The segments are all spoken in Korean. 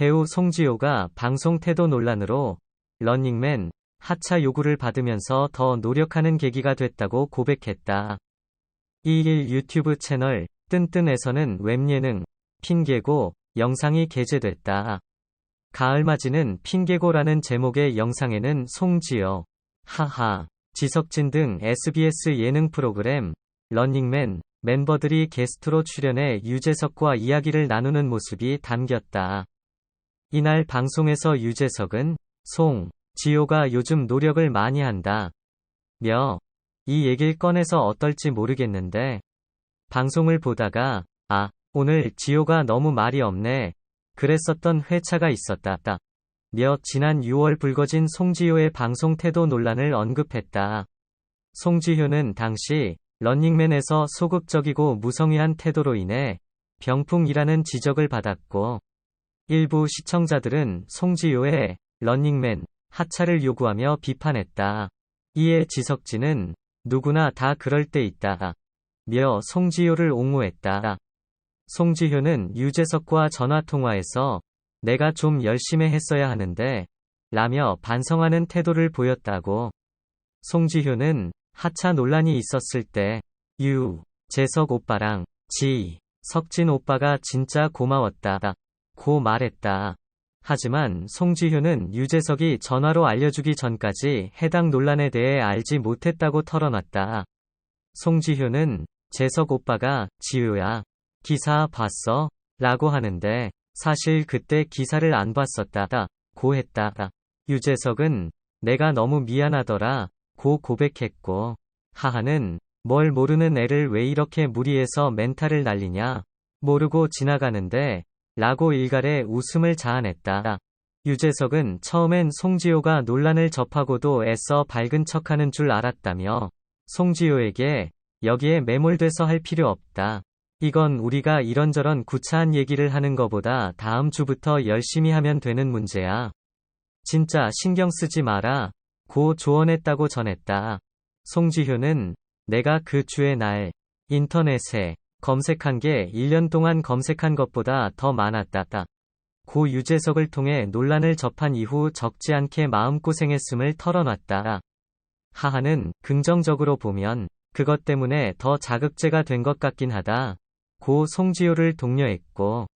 배우 송지효가 방송 태도 논란으로 런닝맨 하차 요구를 받으면서 더 노력하는 계기가 됐다고 고백했다. 2일 유튜브 채널 뜬뜬에서는 웹예능 핑계고 영상이 게재됐다. 가을맞이는 핑계고라는 제목의 영상에는 송지효, 하하, 지석진 등 SBS 예능 프로그램 런닝맨 멤버들이 게스트로 출연해 유재석과 이야기를 나누는 모습이 담겼다. 이날 방송에서 유재석은 송, 지효가 요즘 노력을 많이 한다. 며, 이 얘길 꺼내서 어떨지 모르겠는데, 방송을 보다가, 아, 오늘 지효가 너무 말이 없네. 그랬었던 회차가 있었다. 며 지난 6월 불거진 송지효의 방송 태도 논란을 언급했다. 송지효는 당시 런닝맨에서 소극적이고 무성의한 태도로 인해 병풍이라는 지적을 받았고 일부 시청자들은 송지효의 런닝맨 하차를 요구하며 비판했다. 이에 지석진은 누구나 다 그럴 때 있다. 며 송지효를 옹호했다. 송지효는 유재석과 전화통화에서 내가 좀 열심히 했어야 하는데 라며 반성하는 태도를 보였다고. 송지효는 하차 논란이 있었을 때 유, 재석 오빠랑 지, 석진 오빠가 진짜 고마웠다. 고 말했다. 하지만 송지효는 유재석이 전화로 알려주기 전까지 해당 논란에 대해 알지 못했다고 털어놨다. 송지효는 재석 오빠가 지효야, 기사 봤어? 라고 하는데 사실 그때 기사를 안 봤었다. 고 했다. 유재석은 내가 너무 미안하더라. 고 고백했고 하하는 뭘 모르는 애를 왜 이렇게 무리해서 멘탈을 날리냐. 모르고 지나가는데 라고 일갈에 웃음을 자아냈다. 유재석은 처음엔 송지효가 논란을 접하고도 애써 밝은 척하는 줄 알았다며 송지효에게 여기에 매몰돼서 할 필요 없다. 이건 우리가 이런저런 구차한 얘기를 하는 거보다 다음 주부터 열심히 하면 되는 문제야. 진짜 신경 쓰지 마라. 고 조언했다고 전했다. 송지효는 내가 그 주에 날 인터넷에 검색한 게 1년 동안 검색한 것보다 더 많았다. 고 유재석을 통해 논란을 접한 이후 적지 않게 마음고생했음을 털어놨다. 하하는 긍정적으로 보면 그것 때문에 더 자극제가 된 것 같긴 하다. 고 송지효를 독려했고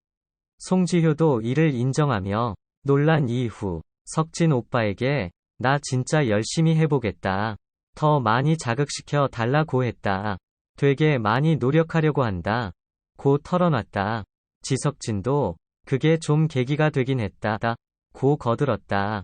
송지효도 이를 인정하며 논란 이후 석진 오빠에게 나 진짜 열심히 해보겠다. 더 많이 자극시켜 달라고 했다. 되게 많이 노력하려고 한다. 고 털어놨다. 지석진도 그게 좀 계기가 되긴 했다. 고 거들었다.